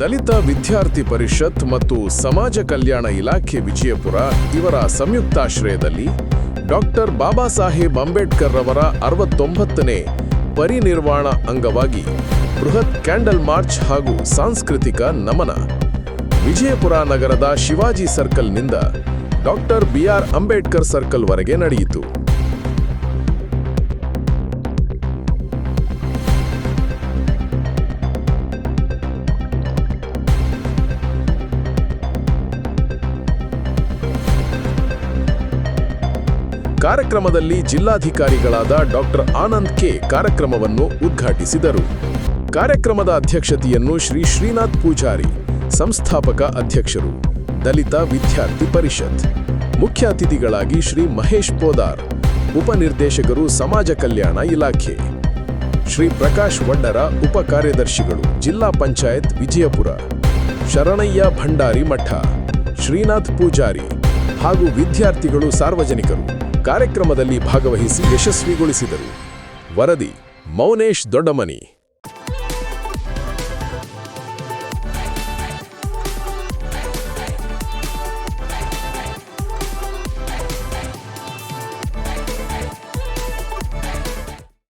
ದಲಿತ ವಿದ್ಯಾರ್ಥಿ ಪರಿಷತ್ ಮತ್ತು ಸಮಾಜ ಕಲ್ಯಾಣ ಇಲಾಖೆ ವಿಜಯಪುರ ಇವರ ಸಂಯುಕ್ತಾಶ್ರಯದಲ್ಲಿ ಡಾಕ್ಟರ್ ಬಾಬಾ ಸಾಹೇಬ್ ಅಂಬೇಡ್ಕರ್ ರವರ ಅರವತ್ತೊಂಬತ್ತನೇ ಪರಿನಿರ್ವಾಣ ಅಂಗವಾಗಿ ಬೃಹತ್ ಕ್ಯಾಂಡಲ್ ಮಾರ್ಚ್ ಹಾಗೂ ಸಾಂಸ್ಕೃತಿಕ ನಮನ. ವಿಜಯಪುರ ನಗರದ ಶಿವಾಜಿ ಸರ್ಕಲ್ನಿಂದ ಡಾಕ್ಟರ್ ಬಿ ಆರ್ ಅಂಬೇಡ್ಕರ್ ಸರ್ಕಲ್ವರೆಗೆ ನಡೆಯಿತು. ಕಾರ್ಯಕ್ರಮದಲ್ಲಿ ಜಿಲ್ಲಾಧಿಕಾರಿಗಳಾದ ಡಾಕ್ಟರ್ ಆನಂದ್ ಕೆ ಕಾರ್ಯಕ್ರಮವನ್ನು ಉದ್ಘಾಟಿಸಿದರು. ಕಾರ್ಯಕ್ರಮದ ಅಧ್ಯಕ್ಷತೆಯನ್ನು ಶ್ರೀ ಶ್ರೀನಾಥ್ ಪೂಜಾರಿ, ಸಂಸ್ಥಾಪಕ ಅಧ್ಯಕ್ಷರು, ದಲಿತ ವಿದ್ಯಾರ್ಥಿ ಪರಿಷತ್, ಮುಖ್ಯ ಅತಿಥಿಗಳಾಗಿ ಶ್ರೀ ಮಹೇಶ್ ಪೋದಾರ್ ಉಪನಿರ್ದೇಶಕರು ಸಮಾಜ ಕಲ್ಯಾಣ ಇಲಾಖೆ, ಶ್ರೀ ಪ್ರಕಾಶ್ ವಡ್ಡರ ಉಪ ಕಾರ್ಯದರ್ಶಿಗಳು ಜಿಲ್ಲಾ ಪಂಚಾಯತ್ ವಿಜಯಪುರ, ಶರಣಯ್ಯ ಭಂಡಾರಿ ಮಠ, ಶ್ರೀನಾಥ್ ಪೂಜಾರಿ ಹಾಗೂ ವಿದ್ಯಾರ್ಥಿಗಳು ಸಾರ್ವಜನಿಕರು. ಕಾರ್ಯಕ್ರಮದಲ್ಲಿ ಭಾಗವಹಿಸಿ ಯಶಸ್ವಿಗೊಳಿಸಿದರು. ವರದಿ ಮೌನೇಶ್ ದೊಡ್ಡಮನಿ.